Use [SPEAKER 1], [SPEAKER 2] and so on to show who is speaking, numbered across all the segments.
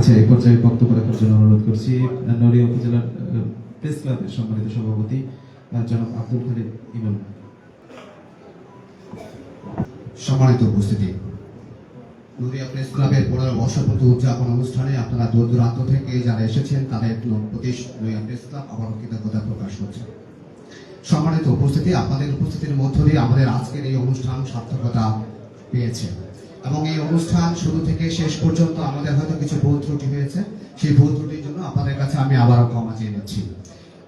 [SPEAKER 1] আচ্ছা এই পর্যায়ে বক্তব্য রাখার জন্য অনুরোধ করছি, নড়িয়া উপজেলার প্রেস ক্লাবের সম্মানিত সভাপতি জনাব আব্দুল খালিদ ইমন
[SPEAKER 2] সম্মানিত উপস্থিতি। নদিয়া প্রেস ক্লাবের পনেরো বর্ষপূর্তি উদযাপন অনুষ্ঠানে আপনারা দূর দূরান্ত থেকে যারা এসেছেন, তাদের প্রতি নদিয়া প্রেস ক্লাব আবারও কৃতজ্ঞতা প্রকাশ করছে। সম্মানিত উপস্থিতি, আপনাদের উপস্থিতির মধ্য দিয়ে আমাদের আজকের এই অনুষ্ঠান সার্থকতা পেয়েছে। এবং এই অনুষ্ঠান শুরু থেকে শেষ পর্যন্ত আমাদের হয়তো কিছু ভুল ত্রুটি হয়েছে, সেই ভুল ত্রুটির জন্য আপনাদের কাছে আমি আবারও ক্ষমা চেয়ে নিচ্ছি।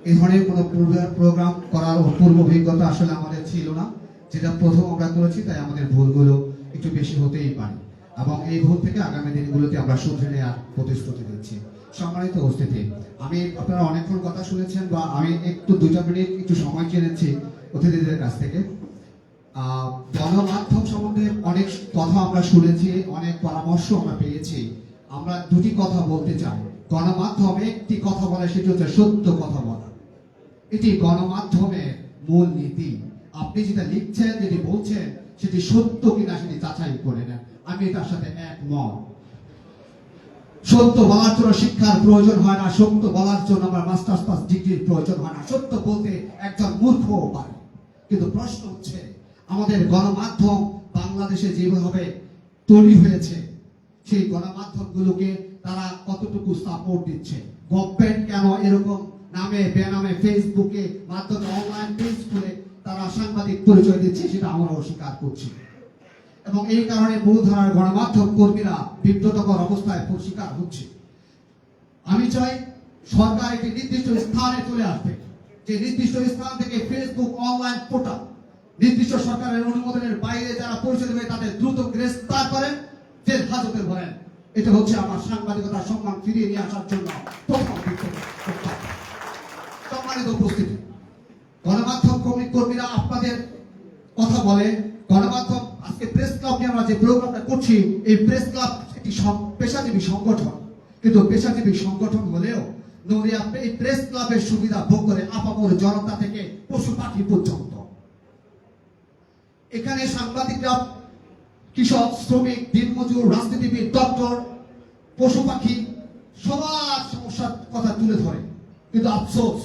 [SPEAKER 2] এই ধরনের কোনো পূর্বের প্রোগ্রাম করার পূর্ব অভিজ্ঞতা আসলে আমাদের ছিল না। যেটা প্রথম আমরা করেছি, তাই আমাদের ভুলগুলো একটু বেশি হতেই পারে। এবং এই ভুল থেকে আগামী দিনগুলোতে আমরা শুধরে নেওয়ার প্রতিশ্রুতি দিচ্ছি। সম্মানিত উপস্থিতি, আমি আপনারা অনেকক্ষণ কথা শুনেছেন বা আমি একটু দুইটা মিনিট একটু সময় চেয়েছি অতিথিদের কাছ থেকে। গণমাধ্যম সম্বন্ধে অনেক কথা আমরা শুনেছি, অনেক পরামর্শ আমরা পেয়েছি। আমরা দুটি কথা বলতে চাই। গণমাধ্যমে একটি কথা বলে, সেটি হচ্ছে সত্য কথা বলা। এটি গণমাধ্যমের মূল নীতি। আপনি যেটা লিখছেন, যেটি বলছেন, সেটি সত্য কিনা সেটি যাচাই করে নেন। আমি তার সাথে একমত। সত্য বলার জন্য শিক্ষার প্রয়োজন হয় না, সত্য বলার জন্য আমার মাস্টার্স পাস ডিগ্রির প্রয়োজন হয় না। সত্য বলতে একজন মূর্খও পারে। কিন্তু প্রশ্ন হচ্ছে আমাদের গণমাধ্যম বাংলাদেশে যেভাবে তৈরি হয়েছে, সেই গণমাধ্যমগুলোকে তারা কতটুকু সাপোর্ট দিচ্ছে? গভর্নমেন্ট কেন এরকম নামে বেনামে ফেসবুকে মাধ্যমে অনলাইন পেজ খুলে তারা সাংবাদিক পরিচয় দিচ্ছে সেটা আমরা অস্বীকার করছি। এবং এই কারণে মূলধারার গণমাধ্যম কর্মীরা বিব্রতকর অবস্থায় শিকার হচ্ছে। আমি চাই সরকার একটি নির্দিষ্ট স্থানে চলে আসবে। যে নির্দিষ্ট স্থান থেকে ফেসবুক অনলাইন পোর্টাল নির্দিষ্ট সরকারের অনুমোদনের বাইরে যারা পরিচিত হয়ে তাদের দ্রুত গ্রেফতার করেন জেল হাজতে ভরেন। এটা হচ্ছে আমার সাংবাদিকতার সম্মান ফিরিয়ে নিয়ে আসার জন্য সম্মানিত উপস্থিতি, গণমাধ্যম কর্মী কর্মীরা আপনাদের কথা বলে, গণমাধ্যম আজকে প্রেস ক্লাব নিয়ে আমরা যে প্রোগ্রামটা করছি, এই প্রেস ক্লাব একটি পেশাজীবী সংগঠন। কিন্তু পেশাজীবী সংগঠন হলেও নদিয়া এই প্রেস ক্লাবের সুবিধা ভোগ করে আপামর জনতা থেকে পশু পাখি পর্যন্ত। এখানে সাংবাদিকরা, কৃষক, শ্রমিক, দিনমজুর, রাজনীতিবিদ, ডক্টর, পশু পাখি, সবার সমস্যার কথা তুলে ধরে। কিন্তু আফসোস,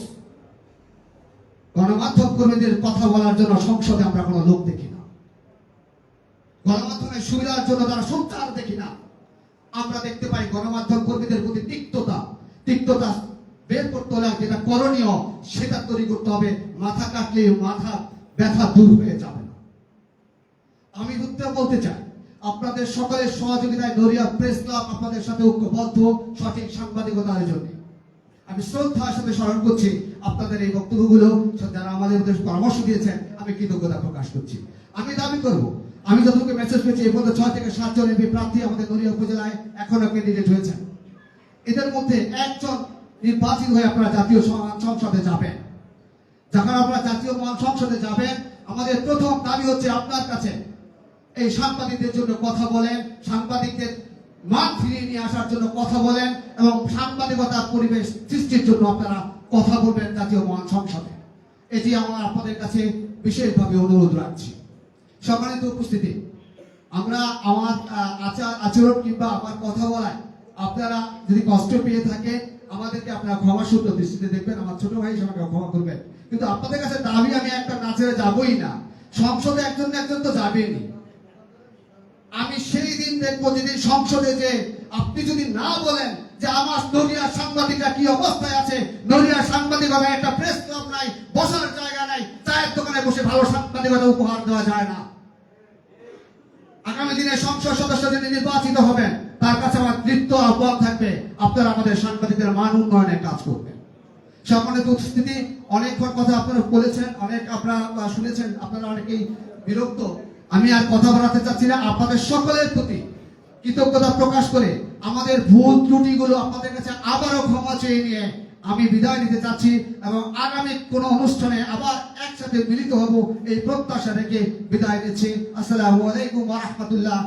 [SPEAKER 2] গণমাধ্যম কর্মীদের কথা বলার জন্য সংসদে আমরা কোনো লোক দেখি না। গণমাধ্যমের সুবিধার জন্য তারা সঞ্চার দেখি না। আমরা দেখতে পাই গণমাধ্যম কর্মীদের প্রতি তিক্ততা তিক্ততা বের করতে হলে যেটা করণীয়, সেটা তৈরি করতে হবে। মাথা কাটলে মাথা ব্যথা দূর হয়ে যাবে। আমি উত্তর বলতে চাই। আপনাদের সকলের সহযোগিতায় নড়িয়া প্রেস ক্লাব আপনাদের সাথে ঐক্যবদ্ধ, সঠিক সাংবাদিকতার জন্য। আমি শ্রদ্ধার সাথে স্মরণ করছি আপনাদের এই বক্তব্যগুলো। যারা আমাদের পরামর্শ দিয়েছেন, আমি কৃতজ্ঞতা প্রকাশ করছি। আমি দাবি করব, আমি যতটুকু মেসেজ পেয়েছি, এই পর্যন্ত ছয় থেকে সাতজন এমপি প্রার্থী আমাদের নড়িয়া উপজেলায় এখনও ক্যান্ডিডেট হয়েছেন এদের মধ্যে একজন নির্বাচিত হয়ে আপনারা জাতীয় সংসদে যাবেন। যখন আপনারা জাতীয় সংসদে যাবেন, আমাদের প্রথম দাবি হচ্ছে আপনার কাছে এই সাংবাদিকদের জন্য কথা বলেন, সাংবাদিকদের মান ফিরিয়ে নিয়ে আসার জন্য কথা বলেন এবং সাংবাদিকতার পরিবেশ সৃষ্টির জন্য আপনারা কথা বলবেন জাতীয় মহান সংসদে। এটি আমার আপনাদের কাছে বিশেষভাবে অনুরোধ রাখছি। সম্মানিত উপস্থিতি, আমরা আমার আচার, আচরণ কিংবা আমার কথা বলায় আপনারা যদি কষ্ট পেয়ে থাকেন, আমাদেরকে আপনারা ক্ষমা সূত্র দৃষ্টিতে দেখবেন, আমার ছোট ভাই হিসেবে আমাকে ক্ষমা করবেন। কিন্তু আপনাদের কাছে দাবি, আমি একটা নাচে যাবই না। সংসদে একজন একজন তো যাবেনি আমি সেই দিন দেখব যেদিন সংসদে যে আপনি যদি না বলেন যে আমার নদিয়ার সাংবাদিকরা কি অবস্থায় আছে নদিয়ার সাংবাদিক হবে একটা প্রেস ক্লাব নাই, বসার জায়গা নাই, চায়ের দোকানে বসে ভালো সাংবাদিকতা উপহার দেওয়া যায় না। আগামী দিনে সংসদ সদস্য যিনি নির্বাচিত হবেন, তার কাছে আমার তৃপ্ত আহ্বান থাকবে, আপনারা আমাদের সাংবাদিকদের মান উন্নয়নে কাজ করবেন। সম্মানিত উপস্থিতি, অনেকক্ষণ কথা আপনারা বলেছেন, অনেক আপনারা শুনেছেন, আপনারা অনেকেই বিরক্ত। আমি আর কথা বলাতে চাচ্ছি না, আপনাদের সকলের প্রতি কৃতজ্ঞতা প্রকাশ করে আমাদের ভুল ত্রুটিগুলো আপনাদের কাছে আবারও ক্ষমা চেয়ে নিয়ে আমি বিদায় নিতে চাচ্ছি এবং আগামী কোন অনুষ্ঠানে আবার একসাথে মিলিত হব এই প্রত্যাশা রেখে বিদায় নিচ্ছি। আসসালামু আলাইকুম রহমতুল্লাহ